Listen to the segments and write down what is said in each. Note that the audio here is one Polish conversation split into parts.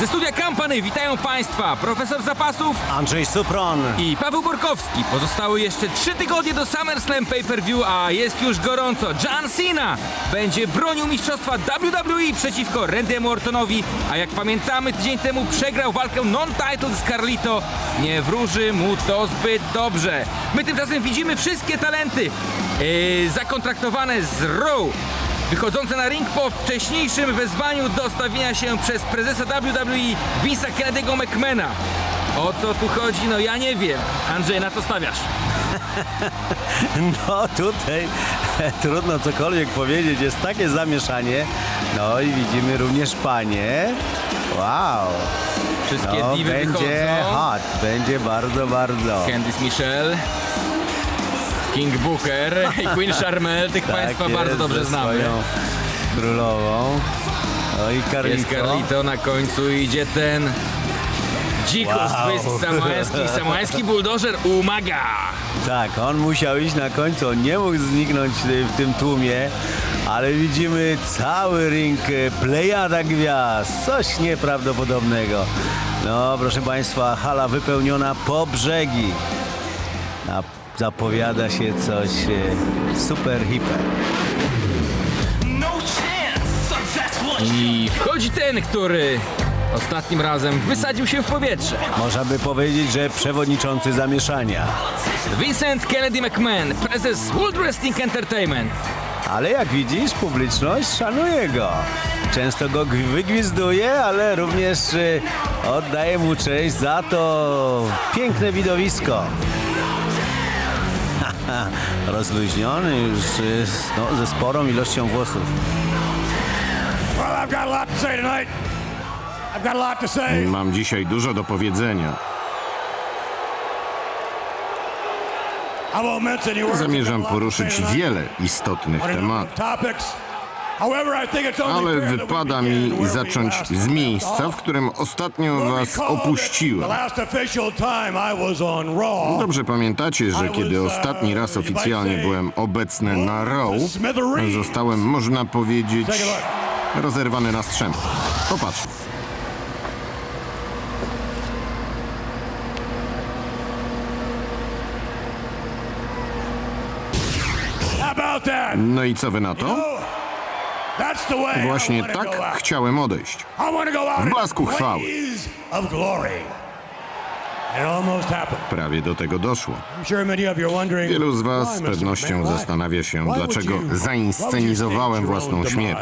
Ze studia Kampany witają Państwa profesor zapasów Andrzej Supron. i Paweł Borkowski. Pozostały jeszcze trzy tygodnie do SummerSlam Pay-Per-View, a jest już gorąco. John Cena będzie bronił mistrzostwa WWE przeciwko Randy'emu Ortonowi, a jak pamiętamy tydzień temu przegrał walkę non-title z Carlito. Nie wróży mu to zbyt dobrze. My tymczasem widzimy wszystkie talenty yy, zakontraktowane z Raw. Wychodzące na ring po wcześniejszym wezwaniu do stawienia się przez prezesa WWE Vince'a Kennedy'ego McMahona. O co tu chodzi? No ja nie wiem. Andrzej, na co stawiasz? No tutaj trudno cokolwiek powiedzieć, jest takie zamieszanie. No i widzimy również panie. Wow. Wszystkie No, diwy będzie wychodzą. hot, będzie bardzo, bardzo. Candice Michelle, King Booker i Queen Charmel. Tych Państwa Tak bardzo jest, dobrze ze znamy. królową. No i Jest Carlito. Carlito, na końcu idzie ten dzikus Wow. wow. samoański, samoański buldożer Umaga. Tak, on musiał iść na końcu, on nie mógł zniknąć w tym tłumie, ale widzimy cały ring, plejada gwiazd, coś nieprawdopodobnego. No, proszę Państwa, hala wypełniona po brzegi. A zapowiada się coś y, super hiper. I wchodzi ten, który ostatnim razem wysadził się w powietrze. Można by powiedzieć, że przewodniczący zamieszania. Vincent Kennedy McMahon, prezes World Wrestling Entertainment. Ale jak widzisz, publiczność szanuje go. Często go gwi- wygwizduje, ale również y, oddaje mu cześć za to piękne widowisko. Rozluźniony już no, ze sporą ilością włosów. Mam dzisiaj dużo do powiedzenia. Zamierzam poruszyć wiele istotnych tematów, ale wypada mi zacząć z miejsca, w którym ostatnio was opuściłem. Dobrze pamiętacie, że kiedy ostatni raz oficjalnie byłem obecny na Raw, zostałem, można powiedzieć, rozerwany na strzępy. Popatrz. No i co wy na to? Właśnie tak chciałem odejść. W blasku chwały. Prawie do tego doszło. Wielu z was z pewnością zastanawia się, dlaczego zainscenizowałem własną śmierć.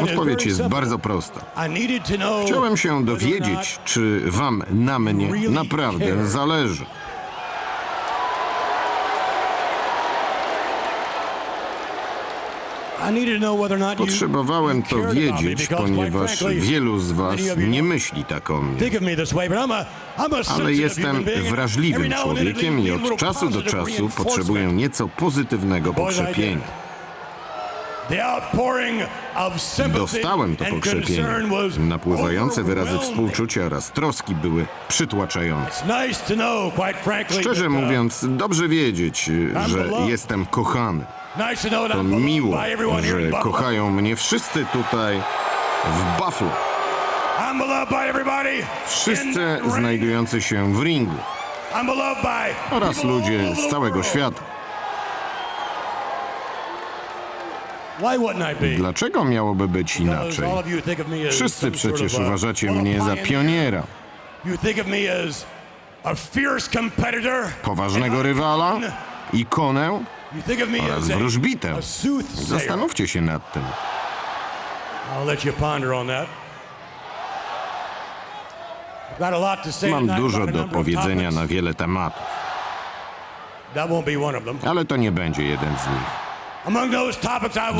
Odpowiedź jest bardzo prosta. Chciałem się dowiedzieć, czy wam na mnie naprawdę zależy. Potrzebowałem to wiedzieć, ponieważ wielu z was nie myśli tak o mnie. Ale jestem wrażliwym człowiekiem i od czasu do czasu potrzebuję nieco pozytywnego pokrzepienia. Dostałem to pokrzepienie. Napływające wyrazy współczucia oraz troski były przytłaczające. Szczerze uh, mówiąc, dobrze wiedzieć, że jestem kochany. To miło, że kochają mnie wszyscy tutaj w Buffalo. Wszyscy znajdujący się w ringu. Oraz ludzie z całego świata. Dlaczego miałoby być inaczej? Wszyscy przecież uważacie mnie za pioniera, poważnego rywala, ikonę Oraz wróżbitę. Zastanówcie się nad tym. Mam dużo do powiedzenia na wiele tematów, ale to nie będzie jeden z nich.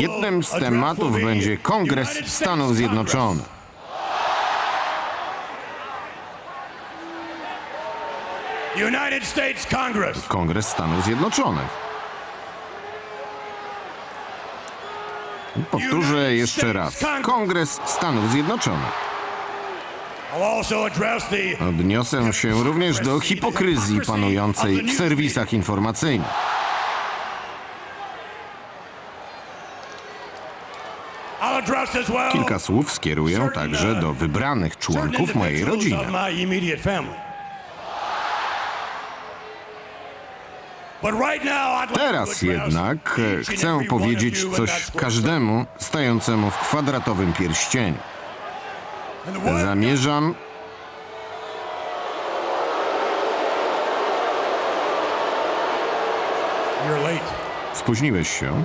Jednym z tematów będzie Kongres Stanów Zjednoczonych. Kongres Stanów Zjednoczonych. Powtórzę jeszcze raz. Kongres Stanów Zjednoczonych. Odniosę się również do hipokryzji panującej w serwisach informacyjnych. Kilka słów skieruję także do wybranych członków mojej rodziny. Teraz jednak e, chcę powiedzieć coś każdemu stającemu w kwadratowym pierścieniu. Zamierzam Spóźniłeś się.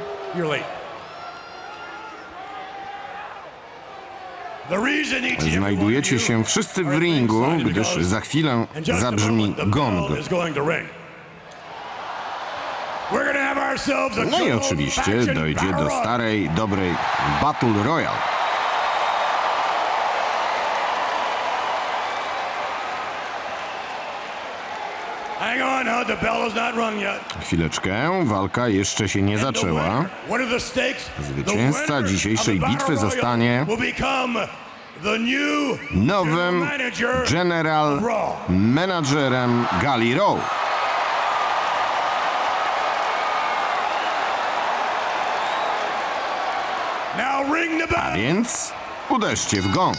Znajdujecie się wszyscy w ringu, gdyż za chwilę zabrzmi gong. No i oczywiście dojdzie do starej, dobrej Battle Royale. Chwileczkę, walka jeszcze się nie zaczęła. Zwycięzca dzisiejszej bitwy zostanie nowym general menadżerem Gali Rowe. A Więc uderzcie w gong.